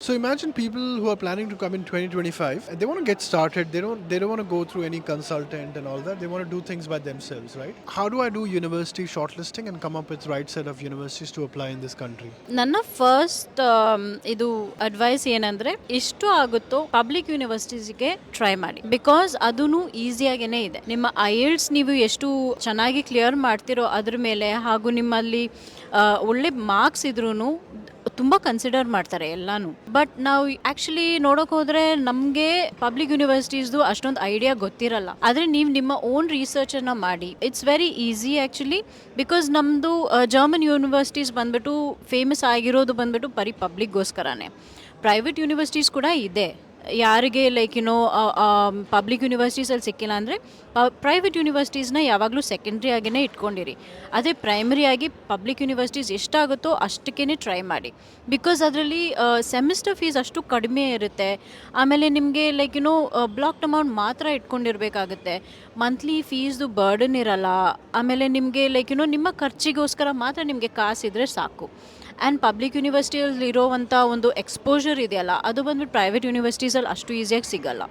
So imagine people who are planning to come in 2025 and they want to get started. They don't they don't want to go through any consultant and all that. They want to do things by themselves, right? How do I do university shortlisting and come up with right set of universities to apply in this country? ನನ್ನ first ಇದು advice ಏನಂದ್ರೆ ಎಷ್ಟು ಆಗುತ್ತೋ public ಯೂನಿವರ್ಸಿಟೀಸ್ಗೆ try ಮಾಡಿ because ಅದೂ ಈಸಿಯಾಗೇನೆ ಇದೆ ನಿಮ್ಮ ಐಎಲ್ಸ್ ನೀವು ಎಷ್ಟು ಚೆನ್ನಾಗಿ ಕ್ಲಿಯರ್ ಮಾಡ್ತಿರೋ ಅದ್ರ ಮೇಲೆ ಹಾಗೂ ನಿಮ್ಮಲ್ಲಿ ಒಳ್ಳೆ ಮಾರ್ಕ್ಸ್ ಇದ್ರೂ ತುಂಬ ಕನ್ಸಿಡರ್ ಮಾಡ್ತಾರೆ ಎಲ್ಲಾನು. ಬಟ್ ನಾವು ಆ್ಯಕ್ಚುಲಿ ನೋಡೋಕೆ ಹೋದ್ರೆ ನಮಗೆ ಪಬ್ಲಿಕ್ ಯೂನಿವರ್ಸಿಟೀಸ್ದು ಅಷ್ಟೊಂದು ಐಡಿಯಾ ಗೊತ್ತಿರಲ್ಲ. ಆದರೆ ನೀವು ನಿಮ್ಮ ಓನ್ ರಿಸರ್ಚನ್ನು ಮಾಡಿ. It's very easy actually because ನಮ್ಮದು ಜರ್ಮನ್ ಯೂನಿವರ್ಸಿಟೀಸ್ ಬಂದ್ಬಿಟ್ಟು ಫೇಮಸ್ ಆಗಿರೋದು ಬಂದ್ಬಿಟ್ಟು ಬರೀ ಪಬ್ಲಿಕ್ಗೋಸ್ಕರನೇ ಪ್ರೈವೇಟ್ ಯೂನಿವರ್ಸಿಟೀಸ್ ಕೂಡ ಇದೆ. ಯಾರಿಗೆ ಲೈಕ್ ಯುನೋ ಪಬ್ಲಿಕ್ ಯೂನಿವರ್ಸಿಟೀಸಲ್ಲಿ ಸಿಕ್ಕಿಲ್ಲ ಅಂದರೆ ಪ್ರೈವೇಟ್ ಯೂನಿವರ್ಸಿಟೀಸ್ನ ಯಾವಾಗಲೂ ಸೆಕೆಂಡ್ರಿ ಆಗಿನೇ ಇಟ್ಕೊಂಡಿರಿ. ಅದೇ ಪ್ರೈಮರಿ ಆಗಿ ಪಬ್ಲಿಕ್ ಯೂನಿವರ್ಸಿಟೀಸ್ ಎಷ್ಟಾಗುತ್ತೋ ಅಷ್ಟಕ್ಕೇ ಟ್ರೈ ಮಾಡಿ. ಬಿಕಾಸ್ ಅದರಲ್ಲಿ ಸೆಮಿಸ್ಟರ್ ಫೀಸ್ ಅಷ್ಟು ಕಡಿಮೆ ಇರುತ್ತೆ. ಆಮೇಲೆ ನಿಮಗೆ ಲೈಕ್ ಯುನೋ ಬ್ಲಾಕ್ಡ್ ಅಮೌಂಟ್ ಮಾತ್ರ ಇಟ್ಕೊಂಡಿರಬೇಕಾಗುತ್ತೆ. ಮಂತ್ಲಿ ಫೀಸ್ದು ಬರ್ಡನ್ ಇರಲ್ಲ. ಆಮೇಲೆ ನಿಮಗೆ ಲೈಕ್ ಯುನೋ ನಿಮ್ಮ ಖರ್ಚಿಗೋಸ್ಕರ ಮಾತ್ರ ನಿಮಗೆ ಕಾಸಿದ್ರೆ ಸಾಕು. ಆ್ಯಂಡ್ ಪಬ್ಲಿಕ್ ಯೂನಿವರ್ಸಿಟಿಯಲ್ಲಿ ಇರೋವಂಥ ಒಂದು ಎಕ್ಸ್ಪೋಜರ್ ಇದೆಯಲ್ಲ, ಅದು ಬಂದ್ಬಿಟ್ಟು ಪ್ರೈವೇಟ್ ಯೂನಿವರ್ಸಿಟೀಸಲ್ಲಿ ಅಷ್ಟು ಈಸಿಯಾಗಿ ಸಿಗಲ್ಲ.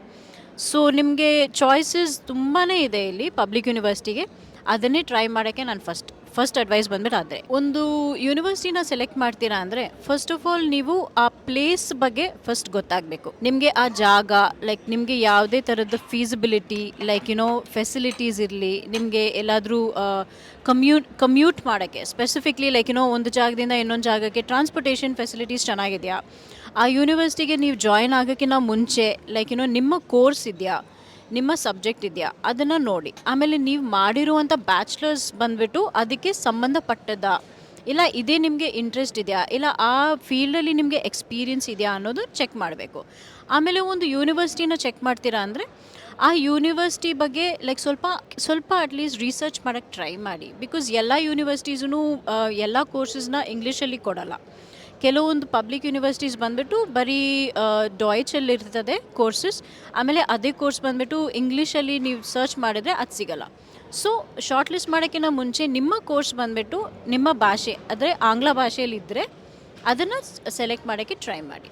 ಸೊ ನಿಮಗೆ ಚಾಯ್ಸಸ್ ತುಂಬಾ ಇದೆ ಇಲ್ಲಿ ಪಬ್ಲಿಕ್ ಯೂನಿವರ್ಸಿಟಿಗೆ ಅದನ್ನೇ ಟ್ರೈ ಮಾಡೋಕ್ಕೆ ನಾನು ಫಸ್ಟ್ ಫಸ್ಟ್ ಅಡ್ವೈಸ್ ಬಂದ್ಬಿಟ್ಟು ಆದರೆ ಒಂದು ಯೂನಿವರ್ಸಿಟಿನ ಸೆಲೆಕ್ಟ್ ಮಾಡ್ತೀರಾ ಅಂದರೆ ಫಸ್ಟ್ ಆಫ್ ಆಲ್ ನೀವು ಆ ಪ್ಲೇಸ್ ಬಗ್ಗೆ ಫಸ್ಟ್ ಗೊತ್ತಾಗಬೇಕು. ನಿಮಗೆ ಆ ಜಾಗ ಲೈಕ್ ನಿಮಗೆ ಯಾವುದೇ ಥರದ ಫೀಸಿಬಿಲಿಟಿ ಲೈಕ್ ಯುನೋ ಫೆಸಿಲಿಟೀಸ್ ಇರಲಿ, ನಿಮಗೆ ಎಲ್ಲಾದರೂ ಕಮ್ಯೂಟ್ ಕಮ್ಯೂಟ್ ಮಾಡೋಕ್ಕೆ ಸ್ಪೆಸಿಫಿಕ್ಲಿ ಲೈಕ್ ಯುನೋ ಒಂದು ಜಾಗದಿಂದ ಇನ್ನೊಂದು ಜಾಗಕ್ಕೆ ಟ್ರಾನ್ಸ್ಪೋರ್ಟೇಷನ್ ಫೆಸಿಲಿಟೀಸ್ ಚೆನ್ನಾಗಿದೆಯಾ? ಆ ಯೂನಿವರ್ಸಿಟಿಗೆ ನೀವು ಜಾಯಿನ್ ಆಗೋಕ್ಕಿಂತ ಮುಂಚೆ ಲೈಕ್ ಯುನೋ ನಿಮ್ಮ ಕೋರ್ಸ್ ಇದೆಯಾ? ನಿಮ್ಮ ಸಬ್ಜೆಕ್ಟ್ ಇದೆಯಾ? ಅದನ್ನು ನೋಡಿ. ಆಮೇಲೆ ನೀವು ಮಾಡಿರುವಂಥ ಬ್ಯಾಚ್ಲರ್ಸ್ ಬಂದ್ಬಿಟ್ಟು ಅದಕ್ಕೆ ಸಂಬಂಧಪಟ್ಟದ, ಇಲ್ಲ ಇದೇ ನಿಮಗೆ ಇಂಟ್ರೆಸ್ಟ್ ಇದೆಯಾ, ಇಲ್ಲ ಆ ಫೀಲ್ಡಲ್ಲಿ ನಿಮಗೆ ಎಕ್ಸ್ಪೀರಿಯನ್ಸ್ ಇದೆಯಾ ಅನ್ನೋದು ಚೆಕ್ ಮಾಡಬೇಕು. ಆಮೇಲೆ ಒಂದು ಯೂನಿವರ್ಸಿಟಿನ ಚೆಕ್ ಮಾಡ್ತೀರಾ ಅಂದರೆ, ಆ ಯೂನಿವರ್ಸಿಟಿ ಬಗ್ಗೆ ಲೈಕ್ ಸ್ವಲ್ಪ ಸ್ವಲ್ಪ ಅಟ್ಲೀಸ್ಟ್ ರಿಸರ್ಚ್ ಮಾಡೋಕ್ಕೆ ಟ್ರೈ ಮಾಡಿ. ಬಿಕಾಸ್ ಎಲ್ಲ ಯೂನಿವರ್ಸಿಟೀಸೂ ಎಲ್ಲ ಕೋರ್ಸಸ್ನ ಇಂಗ್ಲೀಷಲ್ಲಿ ಕೊಡಲ್ಲ. ಕೆಲವೊಂದು ಪಬ್ಲಿಕ್ ಯೂನಿವರ್ಸಿಟೀಸ್ ಬಂದ್ಬಿಟ್ಟು ಬರೀ ಡಾಯ್ಚಲ್ಲಿ ಇರ್ತದೆ ಕೋರ್ಸಸ್ ಆಮೇಲೆ ಅದೇ ಕೋರ್ಸ್ ಬಂದ್ಬಿಟ್ಟು ಇಂಗ್ಲೀಷಲ್ಲಿ ನೀವು ಸರ್ಚ್ ಮಾಡಿದರೆ ಅದು ಸಿಗಲ್ಲ. ಸೊ ಶಾರ್ಟ್ ಲಿಸ್ಟ್ ಮಾಡೋಕ್ಕಿಂತ ಮುಂಚೆ ನಿಮ್ಮ ಕೋರ್ಸ್ ಬಂದ್ಬಿಟ್ಟು ನಿಮ್ಮ ಭಾಷೆ, ಅಂದರೆ ಆಂಗ್ಲ ಭಾಷೆಯಲ್ಲಿದ್ದರೆ ಅದನ್ನು ಸೆಲೆಕ್ಟ್ ಮಾಡೋಕ್ಕೆ ಟ್ರೈ ಮಾಡಿ.